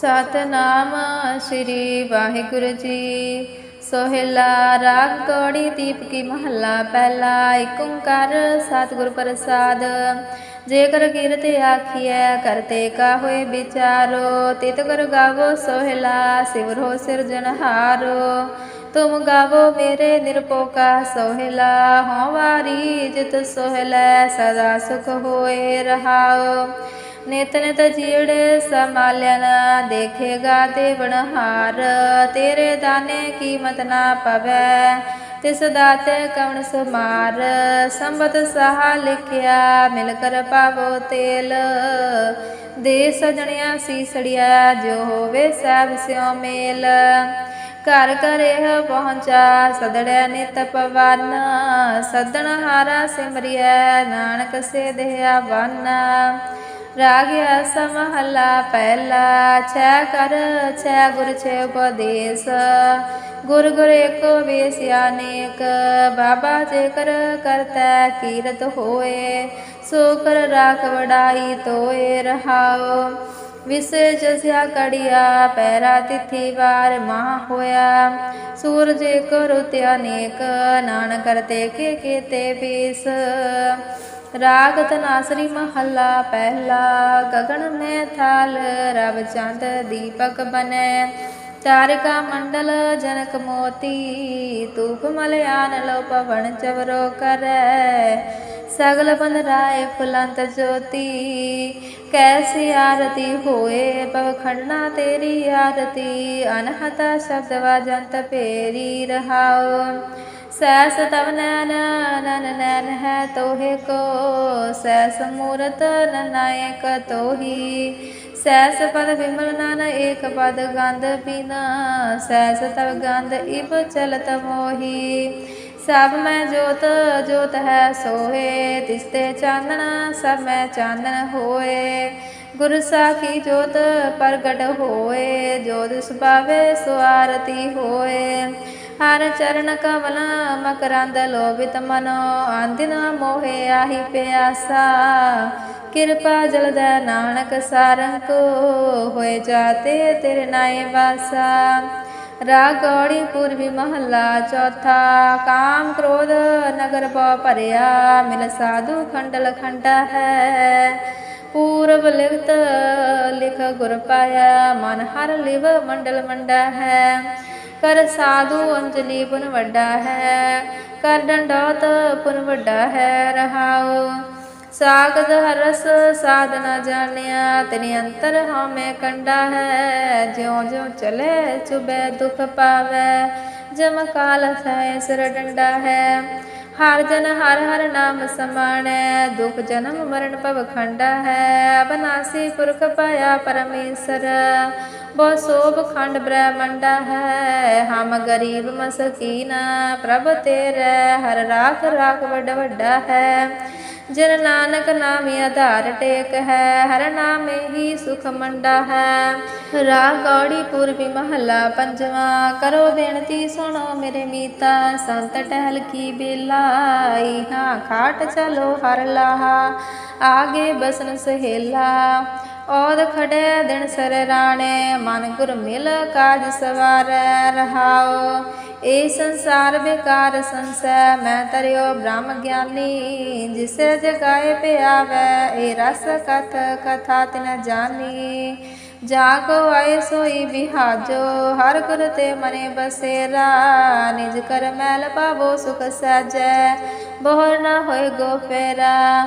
ਸਤਨਾਮ ਸ੍ਰੀ ਵਾਹਿਗੁਰੂ ਜੀ। ਸੋਹਿਲਾ ਰਾਗ ਕੌੜੀ ਦੀਪ ਕੀ ਮਹੱਲਾ, ਪਹਿਲਾ ਏਕ ਓੰਕਾਰ ਸਤਿਗੁਰ ਪ੍ਰਸਾਦ। ਜੇਕਰ ਕੀਰਤ ਆਖੀਐ ਕਰਤੇ ਕਾ ਹੋਏ ਵਿਚਾਰੋ। ਤਿਤ ਕਰ ਗਾਵੋ ਸੋਹਿਲਾ ਸਿਵਰੋ ਸਿਰਜਨਹਾਰੋ ਤੁਮ ਗਾਵੋ ਮੇਰੇ ਨਿਰਪੋ ਕਾ ਸੋਹਿਲਾ, ਹਉ ਵਾਰੀ ਜਿਤ ਸੋਹਿਲਾ, ਸਦਾ ਸੁਖ ਹੋਏ ਰਹਾਓ। ਨਿਤ ਨਿਤ ਜੀੜੇ ਸਮਾਲਿਆਨ ਦੇਖੇਗਾ ਤੇ ਬਣਹਾਰ। ਤੇਰੇ ਦਾਨੇ ਕੀਮਤ ਨਾ ਪਵੈ, ਤਿਸ ਦਾਤੇ ਕਵਣ ਸੁਮਾਰ। ਸੰਬਤ ਸਹਾ ਲਿਖਿਆ, ਮਿਲ ਕਰ ਪਾਵੋ ਤੇਲ। ਦੇ ਸਜਣਿਆ ਸੀਸੜਿਆ, ਜੋ ਹੋਵੇ ਸਭ ਸਿਉ ਮੇਲ। ਘਰ ਘਰੇ ਪਹੁੰਚਾ ਸਦੜਿਆ ਨਿਤ ਪਵਨ। ਸਦਣ ਹਾਰਾ ਸਿਮਰਿਐ, ਨਾਨਕ ਸੇ ਦੇਆ ਵਨ। ਰਾਗਿਆ ਸਮਹਲਾ ਪਹਿਲਾ, ਛੈ ਕਰ, ਛੈ ਗੁਰ, ਛੇ ਉਪਦੇਸ਼। ਗੁਰ ਗੁਰ ਏਕੋ ਵੇਸਿਆ ਅਨੇਕ ਬਾਬਾ ਜੇ ਕਰ ਕਰਤਾ ਕੀਰਤ ਹੋਏ, ਸੋ ਕਰ ਰਾਖ ਵਡਾਈ ਤੋਏ ਰਹਾਓ ਵਿਸੇ ਜਸਿਆ ਕੜਿਆ, ਪੈਰਾ ਤਿਥੀ ਵਾਰ ਮਹਾ ਹੋਇਆ। ਸੂਰਜ ਕਰੋ ਤੇ ਅਨੇਕ ਨਾਨ ਕਰਤੇ ਕੇ ਕੀਤੇ ਬੀਸ ਰਾਗ ਤਨਾਸਰੀ ਮਹੱਲਾ, ਪਹਿਲਾ ਗਗਨ ਮੈਂ ਥਾਲ ਰਵ ਚੰਦ ਦੀਪਕ ਬਨੈ। ਤਾਰਿਕਾ ਮੰਡਲ ਜਨਕ ਮੋਤੀ ਤੂਪ ਮਲਿਆਨ ਲੋ ਪਵਨ ਚਵਰੋ ਕਰੈ। ਸਗਲ ਬੰਦ ਰਾਏ ਫੁਲੰਤ ਜੋਤੀ, ਕੈਸੀ ਆਰਤੀ ਹੋਏ ਪਵ ਖੰਡਨਾ ਤੇਰੀ ਆਰਤੀ। ਅਨਹਤਾ ਸ਼ਬਦ ਵਾਜੰਤ ਪੇਰੀ ਰਹਾਓ ਸੈਸ ਤਵ ਨੈਨ ਨਨ ਨੈਨ ਹੈ ਤੋਹਿ ਕੋ, ਸੈਸ ਮੂਰਤ ਨਨਾਇਕ ਤੋਹੀ। ਸੈਸ ਪਦ ਬਿਮਲ ਨਨ ਏਕ ਪਦ ਗੰਧ ਪੀਨਾ। ਸੈਸ ਤਵ ਗੰਧ ਇਬ ਚਲਤ ਮੋਹੀ। ਸਭ ਮੈਂ ਜੋਤ ਜੋਤ ਹੈ ਸੋਏ ਤਿਸਤੇ ਚਾਨਣ, ਸਭ ਮੈਂ ਚਾਨਣ ਹੋਏ। ਗੁਰ ਸਾਖੀ ਜੋਤ ਪ੍ਰਗਟ ਹੋਏ। ਜੋਤ ਸੁਭਾਵੇ ਸੁਆਰਤੀ ਹੋਏ। ਹਰ ਚਰਨ ਕਮਲ ਮਕਰੰਦ ਲੋਭਿਤ ਮਨੋ ਆਂਦਿਨ ਮੋਹਿ ਆਹੀ ਪਿਆਸਾ। ਕਿਰਪਾ ਜਲਦਾ ਨਾਨਕ ਸਾਰੰਗ ਹੋਏ ਜਾਤੇ ਤੇਰੇ ਨਾਏ ਵਾਸਾ। ਰਾਗ ਪੂਰਬੀ ਮਹੱਲਾ ਚੌਥਾ, ਕਾਮ ਕ੍ਰੋਧ ਨਗਰ ਪਉ ਭਰਿਆ, ਮਿਲ ਸਾਧੂ ਖੰਡਲ ਖੰਡਾ ਹੈ। ਪੂਰਬ ਲਿਖਤ ਲਿਖ ਗੁਰ ਪਾਇਆ, ਮਨ ਹਰ ਲਿਵ ਮੰਡਲ ਮੰਡਾ ਹੈ। ਕਰ ਸਾਧੂ ਅੰਜਲੀ ਪੁਨ ਵੱਡਾ ਹੈ, ਕਰ ਡੰਡੋਤ ਪੁਨ ਵੱਡਾ ਹੈ ਰਹਾਉ। ਸਾਗਦ ਰਸ ਸਾਧਨਾ ਜਾਣਿਆ ਤੇਰੇ ਅੰਤਰ ਹਉਮੈ ਕੰਡਾ ਹੈ। ਜਿਉ ਜਿਉ ਚਲੇ ਚੁਬੈ ਦੁਖ ਪਾਵੈ, ਜਮ ਕਾਲ ਸੈ ਸਿਰ ਡੰਡਾ ਹੈ। ਹਰ ਜਨ ਹਰ ਹਰ ਨਾਮ ਸਮਾਣੈ, ਦੁਖ ਜਨਮ ਮਰਨ ਭਵ ਖੰਡਾ ਹੈ। ਅਬਨਾਸੀ ਪੁਰਖ ਪਾਇਆ ਪਰਮੇਸ਼ਰ, ਬਹੁ ਸੋਭ ਖੰਡ ਬ੍ਰਹਮੰਡਾ ਹੈ। ਹਮ ਗਰੀਬ ਮਸਕੀਨ ਪ੍ਰਭ ਤੇਰੇ, ਹਰ ਰਾਖ ਰਾਖ ਵੱਡ ਵੱਡਾ ਹੈ। ਜਨ ਨਾਨਕ ਨਾਮੇ ਆਧਾਰ ਟੇਕ ਹੈ, ਹਰ ਨਾਮੇ ਹੀ ਸੁਖ ਮੰਡਾ ਹੈ। ਰਾਗ ਗੌੜੀ ਪੂਰਬੀ ਮਹੱਲਾ ਪੰਜਵਾਂ, ਕਰੋ ਬੇਨਤੀ ਸੁਣੋ ਮੇਰੇ ਮੀਤਾ, ਸੰਤ ਟਹਿਲ ਕੀ ਬੇਲਾਈ ਹਾਂ ਖਾਟ ਚਲੋ ਹਰ ਲਾਹਾ, ਆਗੇ ਬਸਨ ਸਹੇਲਾ। ਔਦ ਖੜੇ ਦਿਨ ਸਰ ਰਾਣੇ, ਮਨ ਗੁਰ ਮਿਲ ਕਾਜ ਸਵਾਰੈ ਰਹਾਓ ਇਹ ਸੰਸਾਰ ਬੇਕਾਰ ਸੰਸੈ, ਮੈਂ ਤਰਿਓ ਬ੍ਰਹਮ ਗਿਆਨੀ। ਜਿਸੇ ਜਗਾਏ ਪਿਆਵੈ ਇਹ ਰਸ ਕਥ ਕਥਾ ਤਿਨ ਜਾਣੀ ਜਾ ਕੋ ਆਏ ਸੋਈ ਬਿਹਾਜੋ ਹਰ ਗੁਰ ਤੇ ਮਨੇ ਬਸੇਰਾ। ਨਿਜ ਕਰ ਮੈਲ ਪਾਵੋ ਸੁਖ ਸਾਜੈ ਬੋਹਰ ਨਾ ਹੋਏ ਗੋ ਫੇਰਾ।